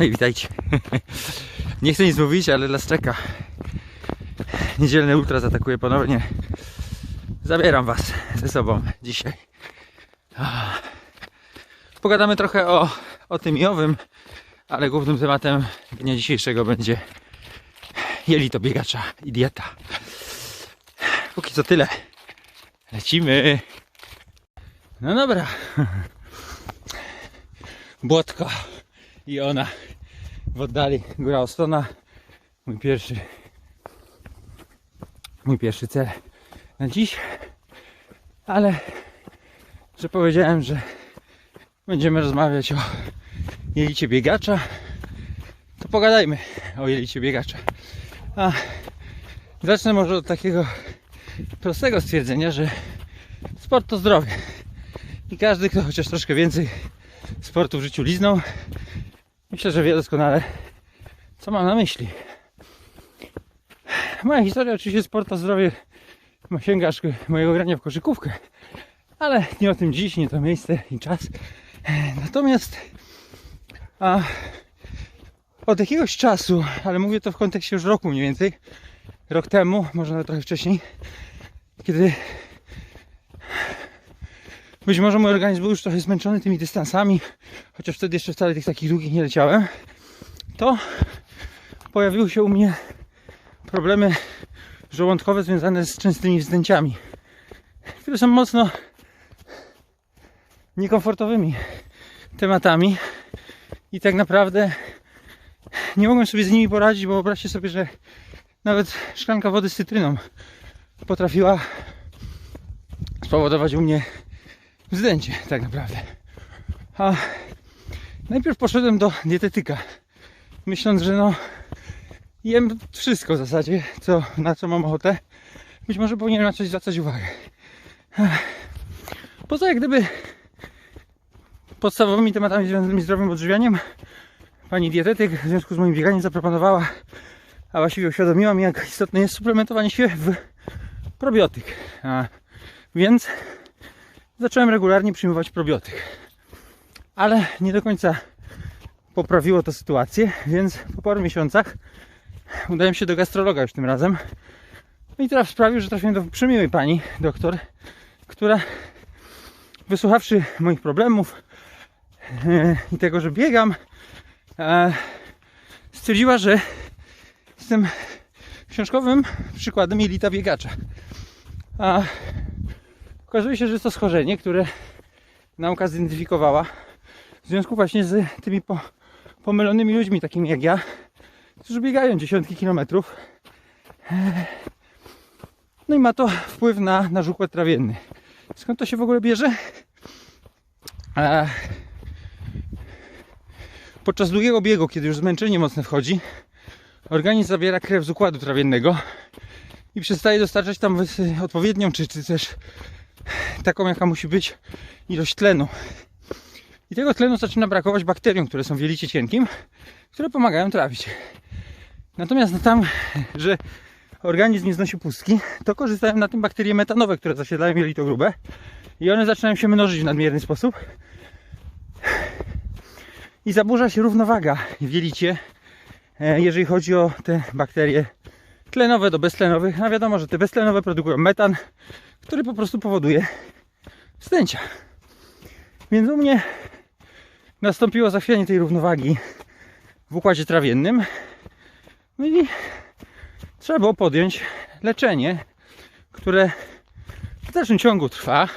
Hej, witajcie. Nie chcę nic mówić, ale las czeka. Niedzielny ultra zaatakuje ponownie. Zabieram was ze sobą dzisiaj. Ah. Pogadamy trochę o, o tym i owym, ale głównym tematem dnia dzisiejszego będzie jelito biegacza i dieta. Póki co tyle. Lecimy. No dobra. Błotko i ona w oddali góra Ostona. Mój pierwszy mój pierwszy cel na dziś. Ale że powiedziałem, że będziemy rozmawiać o jelicie biegacza, to pogadajmy o jelicie biegacza. A zacznę może od takiego prostego stwierdzenia, że sport to zdrowie. I każdy, kto chociaż troszkę więcej sportu w życiu liznął, myślę, że wie doskonale, co mam na myśli. Moja historia oczywiście sport to zdrowie sięga aż mojego grania w koszykówkę, ale nie o tym dziś, nie to miejsce i czas. Natomiast a, od jakiegoś czasu, ale mówię to w kontekście już roku mniej więcej, rok temu, może nawet trochę wcześniej, kiedy być może mój organizm był już trochę zmęczony tymi dystansami, chociaż wtedy jeszcze wcale tych takich długich nie leciałem, to pojawiły się u mnie problemy żołądkowe związane z częstymi wzdęciami, które są mocno niekomfortowymi tematami i tak naprawdę nie mogłem sobie z nimi poradzić, bo wyobraźcie sobie, że nawet szklanka wody z cytryną potrafiła spowodować u mnie wzdęcie, tak naprawdę. A najpierw poszedłem do dietetyka, myśląc, że no jem wszystko w zasadzie, co, na co mam ochotę. Być może powinienem na coś zwracać uwagę. Poza jak gdyby podstawowymi tematami związanymi z zdrowym odżywianiem pani dietetyk w związku z moim bieganiem zaproponowała, a właściwie uświadomiła mi, jak istotne jest suplementowanie się w probiotyk. A, więc zacząłem regularnie przyjmować probiotyk. Ale nie do końca poprawiło to sytuację, więc po paru miesiącach udałem się do gastrologa już tym razem. No i teraz sprawił, że trafiłem do przemiłej pani doktor, która wysłuchawszy moich problemów e, i tego, że biegam, e, stwierdziła, że jestem książkowym przykładem jelita biegacza. Okazuje się, że jest to schorzenie, które nauka zidentyfikowała w związku właśnie z tymi po, pomylonymi ludźmi, takimi jak ja, którzy biegają dziesiątki kilometrów. No i ma to wpływ na, na żukład trawienny. Skąd to się w ogóle bierze? E, podczas długiego biegu, kiedy już zmęczenie mocne wchodzi, organizm zabiera krew z układu trawiennego i przestaje dostarczać tam odpowiednią, czy, czy też taką, jaka musi być ilość tlenu. I tego tlenu zaczyna brakować bakteriom, które są w jelicie cienkim, które pomagają trawić. Natomiast tam, że organizm nie znosi pustki, to korzystają na tym bakterie metanowe, które zasiedlają jelito grube i one zaczynają się mnożyć w nadmierny sposób i zaburza się równowaga w jelicie, e, jeżeli chodzi o te bakterie tlenowe do beztlenowych. No wiadomo, że te beztlenowe produkują metan, który po prostu powoduje wstęcia. Więc u mnie nastąpiło zachwianie tej równowagi w układzie trawiennym. No i trzeba było podjąć leczenie, które w dalszym ciągu trwa.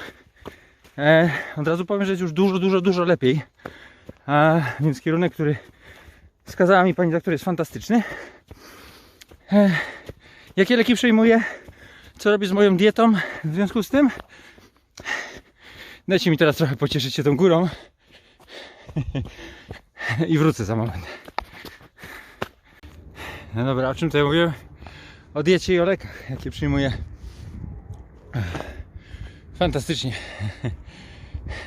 E, od razu powiem, że jest już dużo, dużo, dużo lepiej. A, więc kierunek, który wskazała mi pani doktor jest fantastyczny. Jakie leki przyjmuję? Co robię z moją dietą w związku z tym? Dajcie mi teraz trochę pocieszyć się tą górą. I wrócę za moment. No dobra, o czym tutaj mówię? O diecie i o lekach, jakie przyjmuję. Fantastycznie.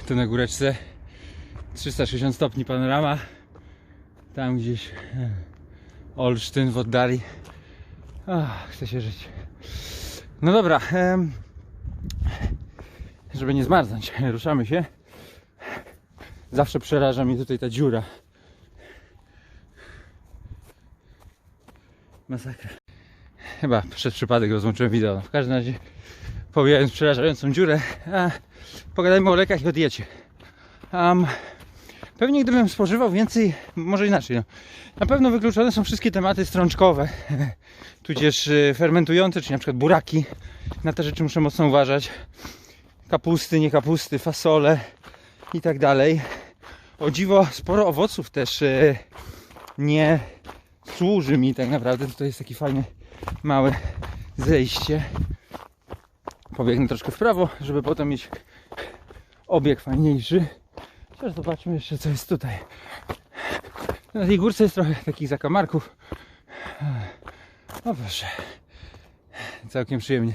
Tu na góreczce 360 stopni panorama. Tam gdzieś Olsztyn w oddali. Ach, chce się żyć. No dobra. Em, żeby nie zmarznąć, ruszamy się. Zawsze przeraża mi tutaj ta dziura. Masakra. Chyba przez przypadek rozłączyłem wideo. W każdym razie, pomijając przerażającą dziurę, a, pogadajmy o lekach i o diecie. Um, pewnie gdybym spożywał więcej, może inaczej. No. Na pewno wykluczone są wszystkie tematy strączkowe, tudzież y, fermentujące, czyli na przykład buraki. Na te rzeczy muszę mocno uważać. Kapusty, nie kapusty, fasole i tak dalej. O dziwo, sporo owoców też y, nie służy mi tak naprawdę. Tutaj jest taki fajny, małe zejście. Pobiegnę troszkę w prawo, żeby potem mieć obieg fajniejszy. Teraz zobaczmy jeszcze co jest tutaj. Na tej górce jest trochę takich zakamarków. O proszę. Całkiem przyjemnie.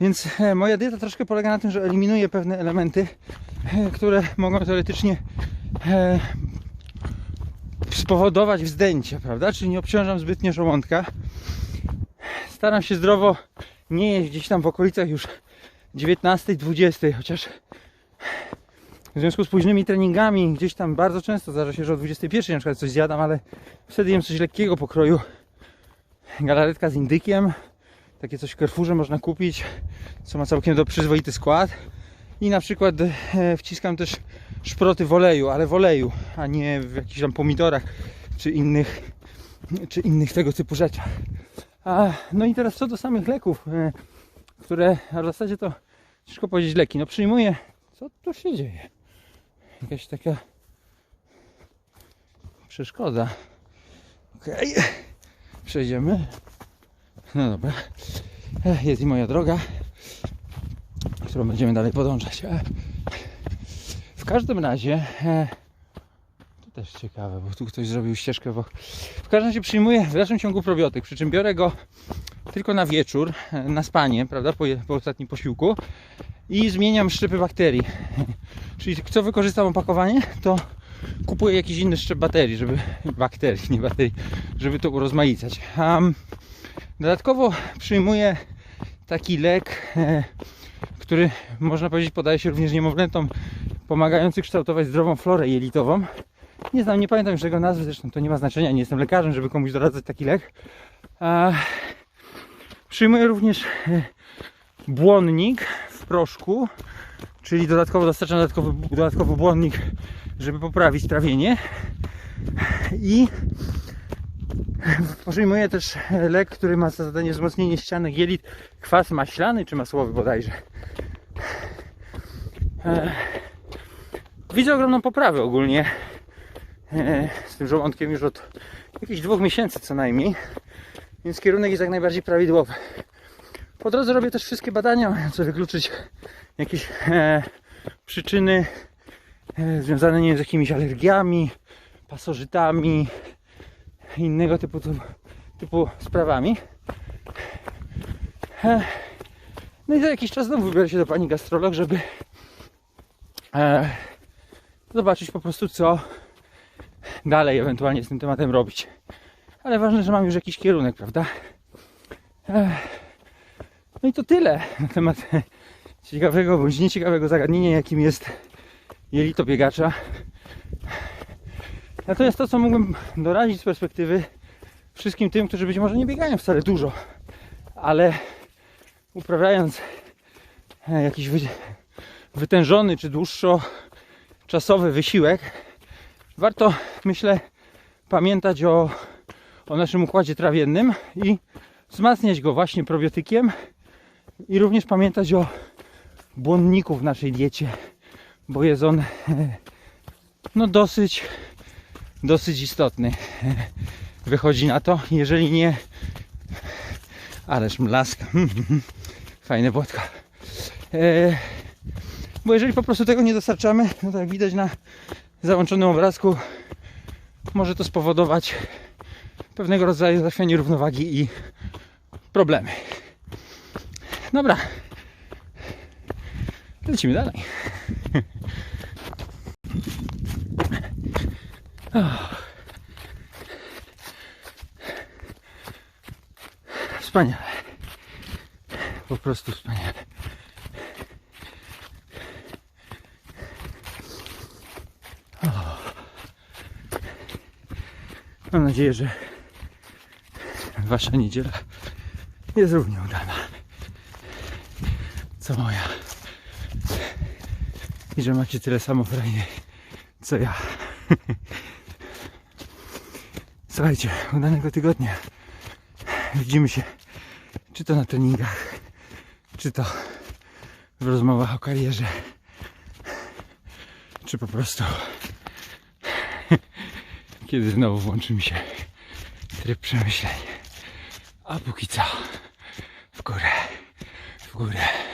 Więc e, moja dieta troszkę polega na tym, że eliminuję pewne elementy, e, które mogą teoretycznie e, spowodować wzdęcie, prawda? Czyli nie obciążam zbytnio żołądka. Staram się zdrowo nie jeść gdzieś tam w okolicach już 19-20, chociaż w związku z późnymi treningami gdzieś tam bardzo często zdarza się, że o 21 na przykład coś zjadam, ale wtedy jem coś lekkiego pokroju. Galaretka z indykiem, takie coś w Carrefourze można kupić, co ma całkiem do przyzwoity skład. I na przykład e, wciskam też szproty w oleju, ale w oleju, a nie w jakichś tam pomidorach czy innych, czy innych tego typu rzeczach. A, no i teraz co do samych leków, e, które, a w zasadzie to ciężko powiedzieć leki. No przyjmuję, co tu się dzieje? Jakaś taka przeszkoda. Okej, przejdziemy. No dobra, jest i moja droga, którą będziemy dalej podążać. W każdym razie, to też ciekawe, bo tu ktoś zrobił ścieżkę. W każdym razie przyjmuję w dalszym ciągu probiotyk, przy czym biorę go tylko na wieczór, e, na spanie, prawda, po, po ostatnim posiłku i zmieniam szczepy bakterii. Czyli co wykorzystam opakowanie, to kupuję jakiś inny szczep baterii, żeby bakterii, nie baterii, żeby to urozmaicać. Um, dodatkowo przyjmuję taki lek, e, który można powiedzieć podaje się również niemowlętom, pomagający kształtować zdrową florę jelitową. Nie znam, nie pamiętam już jego nazwy, zresztą to nie ma znaczenia, nie jestem lekarzem, żeby komuś doradzać taki lek. A, przyjmuję również e, błonnik proszku, czyli dodatkowo dostarczam dodatkowy, dodatkowy błonnik, żeby poprawić trawienie. I przyjmuję też lek, który ma za zadanie wzmocnienie ścianek jelit, kwas maślany czy masłowy bodajże. Widzę ogromną poprawę ogólnie e, z tym żołądkiem już od jakichś dwóch miesięcy co najmniej, więc kierunek jest jak najbardziej prawidłowy. Po drodze robię też wszystkie badania, mające wykluczyć jakieś e, przyczyny e, związane nie wiem, z jakimiś alergiami, pasożytami, innego typu, typu, sprawami. E, no i za jakiś czas znowu wybiorę się do pani gastrolog, żeby e, zobaczyć po prostu co dalej ewentualnie z tym tematem robić. Ale ważne, że mam już jakiś kierunek, prawda? E, no i to tyle na temat ciekawego bądź nieciekawego zagadnienia, jakim jest jelito biegacza. Natomiast to, co mógłbym doradzić z perspektywy wszystkim tym, którzy być może nie biegają wcale dużo, ale uprawiając e, jakiś wy, wytężony czy dłuższo czasowy wysiłek, warto, myślę, pamiętać o, o naszym układzie trawiennym i wzmacniać go właśnie probiotykiem i również pamiętać o błonniku w naszej diecie, bo jest on no dosyć dosyć istotny. Wychodzi na to, jeżeli nie ależ mlaska fajne błotko. E, bo jeżeli po prostu tego nie dostarczamy no tak widać na załączonym obrazku może to spowodować pewnego rodzaju zachwianie równowagi i problemy dobra lecimy dalej Wspaniale. Po prostu wspaniale. Mam nadzieję, że wasza niedziela jest równie udana. Co moja. I że macie tyle samo fajnie, co ja. Słuchajcie, udanego tygodnia. Widzimy się, czy to na treningach, czy to w rozmowach o karierze, czy po prostu kiedy znowu włączy mi się tryb przemyśleń. A póki co w górę, w górę.